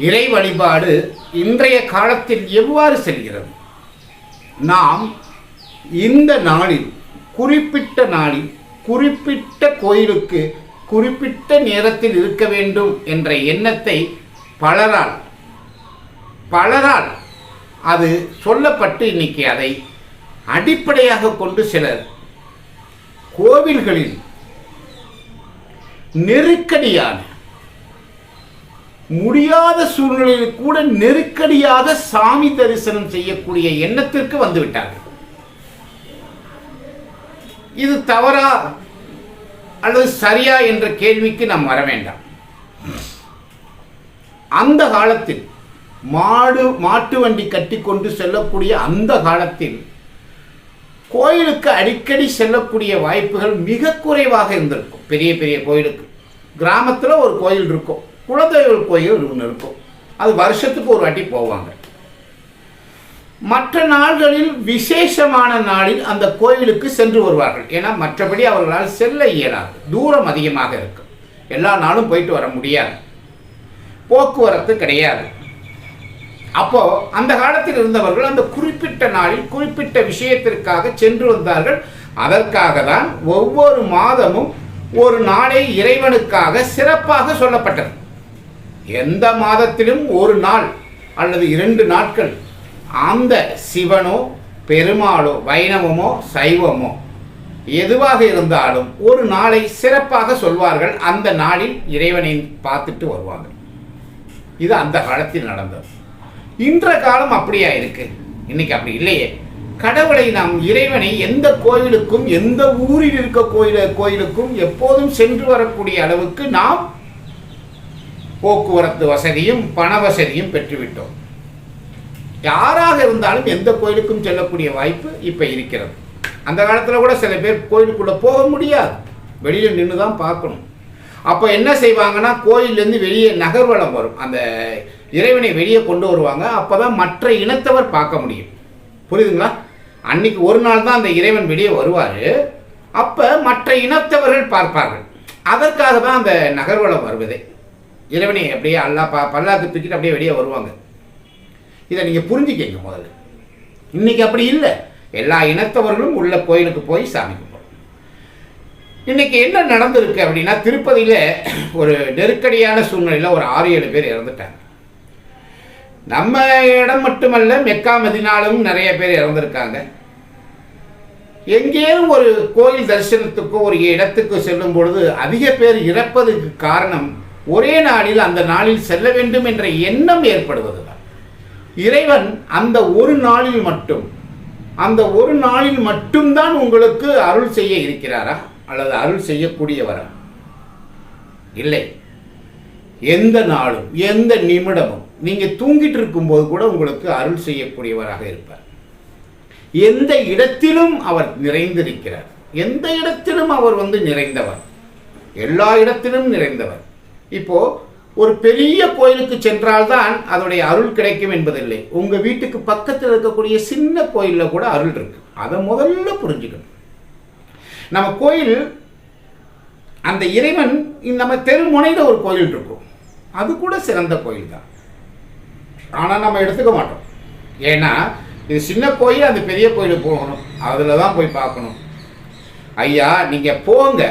இறை வழிபாடு இன்றைய காலத்தில் எவ்வாறு செல்கிறது? நாம் இந்த நாளில் குறிப்பிட்ட நாளில் குறிப்பிட்ட கோயிலுக்கு குறிப்பிட்ட நேரத்தில் இருக்க வேண்டும் என்ற எண்ணத்தை பலரால் பலரால் அது சொல்லப்பட்டு இன்னைக்கு அதை அடிப்படையாக கொண்டு சிலர் கோவில்களில் நெருக்கடியான முடியாத சூழ்நிலையில் கூட நெருக்கடியாக சாமி தரிசனம் செய்யக்கூடிய எண்ணத்திற்கு வந்துவிட்டார்கள். இது தவறா அல்லது சரியா என்ற கேள்விக்கு நாம் வர வேண்டாம். அந்த காலத்தில் மாடு மாட்டு வண்டி கட்டி கொண்டு செல்லக்கூடிய அந்த காலத்தில் கோயிலுக்கு அடிக்கடி செல்லக்கூடிய வாய்ப்புகள் மிக குறைவாக இருந்திருக்கும். பெரிய பெரிய கோயிலுக்கு. கிராமத்தில் ஒரு கோயில் இருக்கும். குலதெய்வ கோயில் ஒன்று இருக்கும். அது வருஷத்துக்கு ஒரு வாட்டி போவாங்க. மற்ற நாள்களில் விசேஷமான நாளில் அந்த கோயிலுக்கு சென்று வருவார்கள். ஏன்னா மற்றபடி அவர்களால் செல்ல இயலாது. தூரம் அதிகமாக இருக்கும். எல்லா நாளும் போயிட்டு வர முடியாது. போக்குவரத்து கிடையாது. அப்போ அந்த காலத்தில் இருந்தவர்கள் அந்த குறிப்பிட்ட நாளில் குறிப்பிட்ட விஷயத்திற்காக சென்று வந்தார்கள். அதற்காக தான் ஒவ்வொரு மாதமும் ஒரு நாளை இறைவனுக்காக சிறப்பாக சொல்லப்பட்டது. எந்த மாதத்திலும் ஒரு நாள் அல்லது இரண்டு நாட்கள் அந்த சிவனோ பெருமாளோ வைணவமோ சைவமோ எதுவாக இருந்தாலும் ஒரு நாளை சிறப்பாக சொல்வார்கள். அந்த நாளில் இறைவனை பார்த்துட்டு வருவாங்க இது அந்த காலத்தில் நடந்தது. இன்ற காலம் அப்படியா இருக்கு? இன்னைக்கு அப்படி இல்லையே. கடவுளை நாம் இறைவனை எந்த கோயிலுக்கும் எந்த ஊரில் இருக்க கோயில கோயிலுக்கும் எப்போதும் சென்று வரக்கூடிய அளவுக்கு நாம் போக்குவரத்து வசதியும் பண வசதியும் பெற்றுவிட்டோம். யாராக இருந்தாலும் எந்த கோயிலுக்கும் செல்லக்கூடிய வாய்ப்பு இப்போ இருக்கிறது. அந்த காலத்தில் கூட சில பேர் கோயிலுக்குள்ளே போக முடியாது. வெளியில் நின்று தான் பார்க்கணும். அப்போ என்ன செய்வாங்கன்னா கோயிலேருந்து வெளியே நகர்வலம் வரும். அந்த இறைவனை வெளியே கொண்டு வருவாங்க. அப்போ தான் மற்ற இனத்தவர் பார்க்க முடியும். புரியுதுங்களா? அன்னைக்கு ஒரு நாள் தான் அந்த இறைவன் வெளியே வருவார். அப்போ மற்ற இனத்தவர்கள் பார்ப்பார்கள். அதற்காக தான் அந்த நகர்வலம் வருவதே. இறைவனை அப்படியே அல்லா பா பல்லாக்கு தூக்கிட்டு அப்படியே வெளியே வருவாங்க. இதை நீங்கள் புரிஞ்சுக்கங்க முதல்ல. இன்றைக்கி அப்படி இல்லை. எல்லா இனத்தவர்களும் உள்ள கோயிலுக்கு போய் சாமி கும்பிடும் இன்னைக்கு என்ன நடந்திருக்கு அப்படின்னா திருப்பதியில் ஒரு நெருக்கடியான சூழ்நிலையில் ஒரு ஆறு ஏழு பேர் இறந்துட்டாங்க. நம்ம இடம் மட்டுமல்ல மெக்கா மதினாலும் நிறைய பேர் இறந்துருக்காங்க. எங்கேயும் ஒரு கோயில் தரிசனத்துக்கோ ஒரு இடத்துக்கு செல்லும் பொழுது அதிக பேர் இறப்பதுக்கு காரணம் ஒரே நாளில் அந்த நாளில் செல்ல வேண்டும் என்ற எண்ணம் ஏற்படுவதுதான். இறைவன் அந்த ஒரு நாளில் மட்டும் அந்த ஒரு நாளில் மட்டும்தான் உங்களுக்கு அருள் செய்ய இருக்கிறாரா? அல்லது அருள் செய்யக்கூடியவரா? இல்லை. எந்த நாளும் எந்த நிமிடமும் நீங்கள் தூங்கிட்டு இருக்கும்போது கூட உங்களுக்கு அருள் செய்யக்கூடியவராக இருப்பார். எந்த இடத்திலும் அவர் நிறைந்திருக்கிறார். எந்த இடத்திலும் அவர் வந்து நிறைந்தவர். எல்லா இடத்திலும் நிறைந்தவர். இப்போ ஒரு பெரிய கோயிலுக்கு சென்றால்தான் அதோடைய அருள் கிடைக்கும் என்பதில்லை. உங்க வீட்டுக்கு பக்கத்தில் இருக்கக்கூடிய சின்ன கோயிலில் கூட அருள் இருக்கு. அதை முதல்ல புரிஞ்சுக்கணும். நம்ம கோயில் அந்த இறைவன் நம்ம தெருமுனையில் ஒரு கோயில் இருக்கும். அது கூட சிறந்த கோயில் தான் ஆனால் நம்ம எடுத்துக்க மாட்டோம். ஏன்னா இது சின்ன கோயில் அந்த பெரிய கோயிலுக்கு போகணும். அதில் தான் போய் பார்க்கணும். ஐயா நீங்கள் போங்க.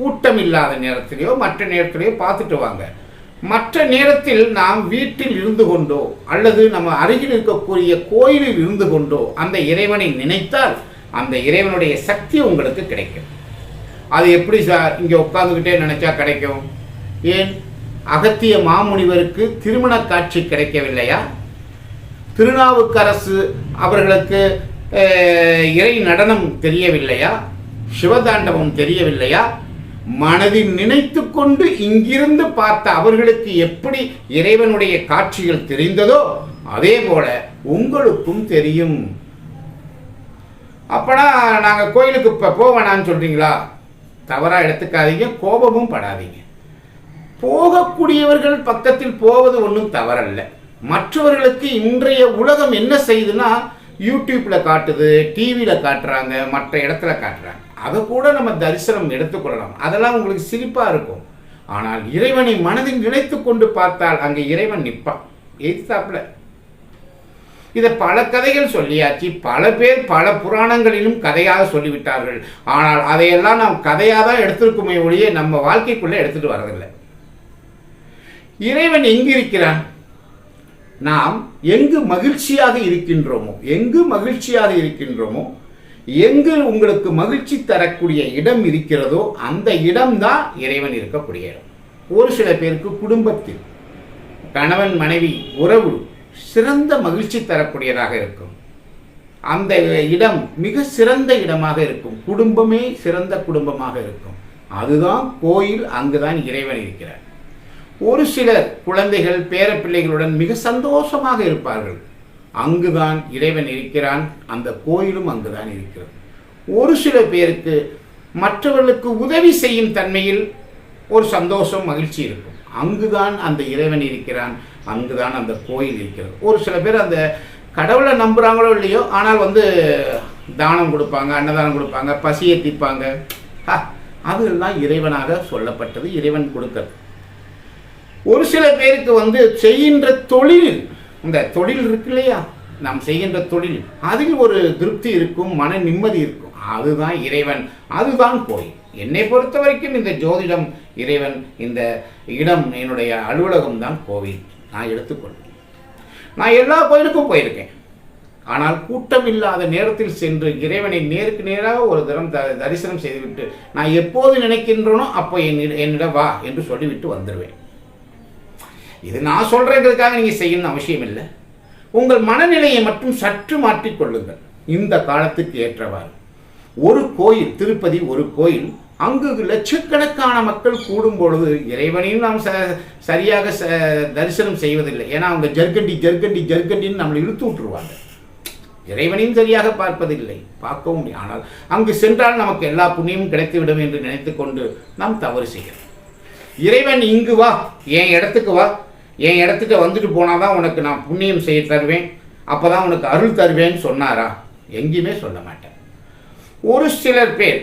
கூட்டம் இல்லாத நேரத்திலேயோ மற்ற நேரத்திலேயோ பார்த்துட்டு வாங்க. மற்ற நேரத்தில் நாம் வீட்டில் இருந்து கொண்டோ அல்லது நம்ம அருகில் இருக்கக்கூடிய கோயிலில் இருந்து கொண்டோ அந்த இறைவனை நினைத்தால் அந்த இறைவனுடைய சக்தி உங்களுக்கு கிடைக்கும். அது எப்படி சார்? இங்கே உட்காந்துக்கிட்டே நினைச்சா கிடைக்கும். ஏன்? அகத்திய மாமுனிவருக்கு திருமண காட்சி கிடைக்கவில்லையா? திருநாவுக்கரசு அவர்களுக்கு இறை நடனம் தெரியவில்லையா? சிவதாண்டவம் தெரியவில்லையா? மனதில் நினைத்து கொண்டு இங்கிருந்து பார்த்த அவர்களுக்கு எப்படி இறைவனுடைய காட்சிகள் தெரிந்ததோ அதே போல உங்களுக்கும் தெரியும். அப்பனா நாங்கள் கோயிலுக்கு இப்போ போவேணான்னு சொல்றீங்களா? தவறாக எடுத்துக்காதீங்க கோபமும் படாதீங்க. போகக்கூடியவர்கள் பக்கத்தில் போவது ஒன்றும் தவறல்ல. மற்றவர்களுக்கு இன்றைய உலகம் என்ன செய்யுதுன்னா யூடியூப்ல காட்டுது டிவியில் காட்டுறாங்க மற்ற இடத்துல காட்டுறாங்க. அதை கூட நம்ம தரிசனம் எடுத்துக்கொள்ளலாம். அதெல்லாம் உங்களுக்கு சிரிப்பாக இருக்கும். ஆனால் இறைவனை மனதில் நினைத்து கொண்டு பார்த்தால் அங்கே இறைவன் நிற்பான். எதிர்த்தாப்புல. இதை பல கதைகள் சொல்லியாச்சு. பல பேர் பல புராணங்களிலும் கதையாக சொல்லிவிட்டார்கள். ஆனால் அதையெல்லாம் நாம் கதையாக தான் எடுத்திருக்குமே ஒழிய நம்ம வாழ்க்கைக்குள்ளே எடுத்துகிட்டு வரதில்லை. இறைவன் எங்கிருக்கிறான்? நாம் எங்கு மகிழ்ச்சியாக இருக்கின்றோமோ எங்கு மகிழ்ச்சியாக இருக்கின்றோமோ எங்கு உங்களுக்கு மகிழ்ச்சி தரக்கூடிய இடம் இருக்கிறதோ அந்த இடம்தான் இறைவன் இருக்கக்கூடிய இடம். ஒரு சில பேருக்கு குடும்பத்தில் கணவன் மனைவி உறவு சிறந்த மகிழ்ச்சி தரக்கூடியதாக இருக்கும். அந்த இடம் மிக சிறந்த இடமாக இருக்கும். குடும்பமே சிறந்த குடும்பமாக இருக்கும். அதுதான் கோயில் அங்குதான் இறைவன் இருக்கிறார். ஒரு சிலர் குழந்தைகள் பேரப்பிள்ளைகளுடன் மிக சந்தோஷமாக இருப்பார்கள். அங்குதான் இறைவன் இருக்கிறான். அந்த கோயிலும் அங்குதான் இருக்கிறது. ஒரு சில பேருக்கு மற்றவர்களுக்கு உதவி செய்யும் தன்மையில் ஒரு சந்தோஷம் மகிழ்ச்சி இருக்கும். அங்குதான் அந்த இறைவன் இருக்கிறான். அங்குதான் அந்த கோயில் இருக்கிறது. ஒரு சில பேர் அந்த கடவுளை நம்புகிறாங்களோ இல்லையோ ஆனால் வந்து தானம் கொடுப்பாங்க அன்னதானம் கொடுப்பாங்க பசியை தீர்ப்பாங்க. அதெல்லாம் இறைவனாக சொல்லப்பட்டது இறைவன் கொடுக்கிறது ஒரு சில பேருக்கு வந்து செய்கின்ற தொழில் இந்த தொழில் இருக்கு இல்லையா? நாம் செய்கின்ற தொழில். அதில் ஒரு திருப்தி இருக்கும் மன நிம்மதி இருக்கும். அதுதான் இறைவன். அதுதான் கோயில் என்னை பொறுத்த வரைக்கும் இந்த ஜோதிடம் இறைவன் இந்த இடம் என்னுடைய அலுவலகம் தான் கோவில். நான் எடுத்துக்கொள்வேன் நான் எல்லா கோயிலுக்கும் போயிருக்கேன். ஆனால் கூட்டம் இல்லாத நேரத்தில் சென்று இறைவனை நேருக்கு நேராக ஒரு தரம் த தரிசனம் செய்துவிட்டு நான் எப்போது நினைக்கின்றனோ அப்போ என்னிட என்னிடம் வா என்று சொல்லிவிட்டு வந்துடுவேன் இது நான் சொல்கிறேங்கிறதுக்காக நீங்கள் செய்யணும் அவசியம் இல்லை உங்கள் மனநிலையை மட்டும் சற்று மாற்றிக்கொள்ளுங்கள் இந்த காலத்துக்கு ஏற்றவாறு. ஒரு கோயில் திருப்பதி ஒரு கோயில் அங்கு லட்சக்கணக்கான மக்கள் கூடும் பொழுது இறைவனையும் நாம் ச சரியாக ச தரிசனம் செய்வதில்லை. ஏன்னா அவங்க ஜர்கண்டி ஜர்கண்டி ஜர்கண்டின்னு நம்மளை இழுத்து விட்டுருவாங்க. இறைவனையும் சரியாக பார்ப்பதில்லை. பார்க்கவும் முடியும். ஆனால் அங்கு சென்றால் நமக்கு எல்லா புண்ணியமும் கிடைத்துவிடும் என்று நினைத்துக்கொண்டு நாம் தவறு செய்கிறோம். இறைவன் இங்கு வா. என் இடத்துக்கு வா. என் இடத்துக்கு வந்துட்டு போனாதான் உனக்கு நான் புண்ணியம் செய்ய தருவேன். அப்பதான் உனக்கு அருள் தருவேன்னு சொன்னாரா? எங்கேயுமே சொல்ல மாட்டேன். ஒரு சிலர் பேர்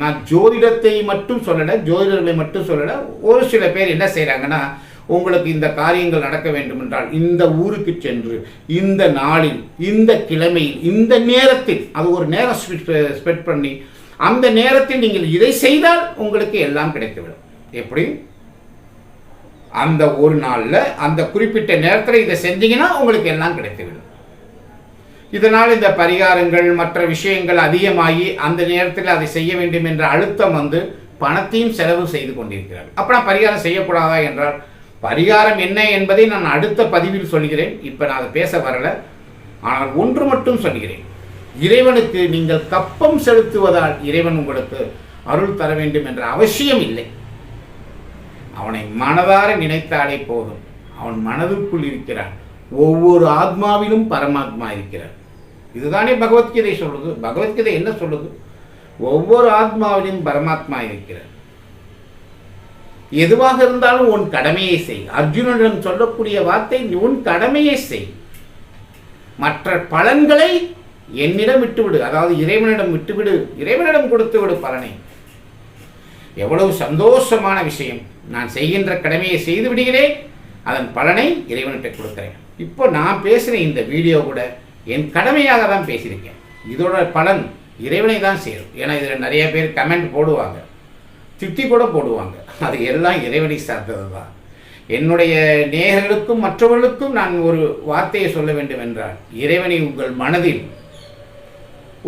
நான் ஜோதிடத்தை மட்டும் சொல்லலை ஜோதிடர்களை மட்டும் சொல்லலை ஒரு சில பேர் என்ன செய்கிறாங்கன்னா உங்களுக்கு இந்த காரியங்கள் நடக்க வேண்டுமென்றால் இந்த ஊருக்கு சென்று இந்த நாளில் இந்த கிழமையில் இந்த நேரத்தில் அது ஒரு நேரம் ஸ்பெட் பண்ணி அந்த நேரத்தில் நீங்கள் இதை செய்தால் உங்களுக்கு எல்லாம் கிடைத்துவிடும். எப்படி? அந்த ஒரு நாளில் அந்த குறிப்பிட்ட நேரத்தில் இதை செஞ்சீங்கன்னா உங்களுக்கு எல்லாம் கிடைத்துவிடும். இதனால் இந்த பரிகாரங்கள் மற்ற விஷயங்கள் அதிகமாகி அந்த நேரத்தில் அதை செய்ய வேண்டும் என்ற அழுத்தம் வந்து பணத்தையும் செலவு செய்து கொண்டிருக்கிறார் அப்போ நான் பரிகாரம் செய்யக்கூடாதா என்றால் பரிகாரம் என்ன என்பதை நான் அடுத்த பதிவில் சொல்கிறேன். இப்போ நான் அதை பேச வரல. ஆனால் ஒன்று மட்டும் சொல்கிறேன். இறைவனுக்கு நீங்கள் கப்பம் செலுத்துவதால் இறைவன் உங்களுக்கு அருள் தர வேண்டும் என்ற அவசியம் இல்லை. அவனை மனதார நினைத்தாலே போதும். அவன் மனதுக்குள் இருக்கிறான். ஒவ்வொரு ஆத்மாவிலும் பரமாத்மா இருக்கிறார் இதுதானே பகவத்கீதை சொல்லுது. பகவத்கீதை என்ன சொல்லுது? ஒவ்வொரு ஆத்மாவிலும் பரமாத்மா இருக்கிறார் எதுவாக இருந்தாலும் உன் கடமையை செய். அர்ஜுனனிடம் சொல்லக்கூடிய வார்த்தை நீ உன் கடமையை செய். மற்ற பலன்களை என்னிடம் விட்டுவிடு. அதாவது இறைவனிடம் விட்டுவிடு. இறைவனிடம் கொடுத்து விடு பலனை. எவ்வளவு சந்தோஷமான விஷயம். நான் செய்கின்ற கடமையை செய்து விடுகிறேன். அதன் பலனை இறைவன்கிட்ட கொடுக்குறேன். இப்போ நான் பேசின இந்த வீடியோ கூட என் கடமையாக தான் பேசியிருக்கேன். இதோட பலன் இறைவனை தான் சேரும். ஏன்னா இதில் நிறைய பேர் கமெண்ட் போடுவாங்க. திட்டி கூட போடுவாங்க. அது எல்லாம் இறைவனை சார்ந்தது தான் என்னுடைய நேயர்களுக்கும் மற்றவர்களுக்கும் நான் ஒரு வார்த்தையை சொல்ல வேண்டும் என்றால் இறைவனை உங்கள் மனதில்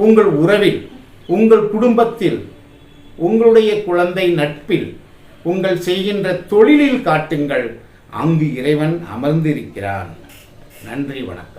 உங்கள் உறவில் உங்கள் குடும்பத்தில் உங்களுடைய குழந்தை நட்பில் உங்கள் செய்கின்ற தொழிலில் காட்டுங்கள். அங்கு இறைவன் அமர்ந்திருக்கிறான். நன்றி வணக்கம்.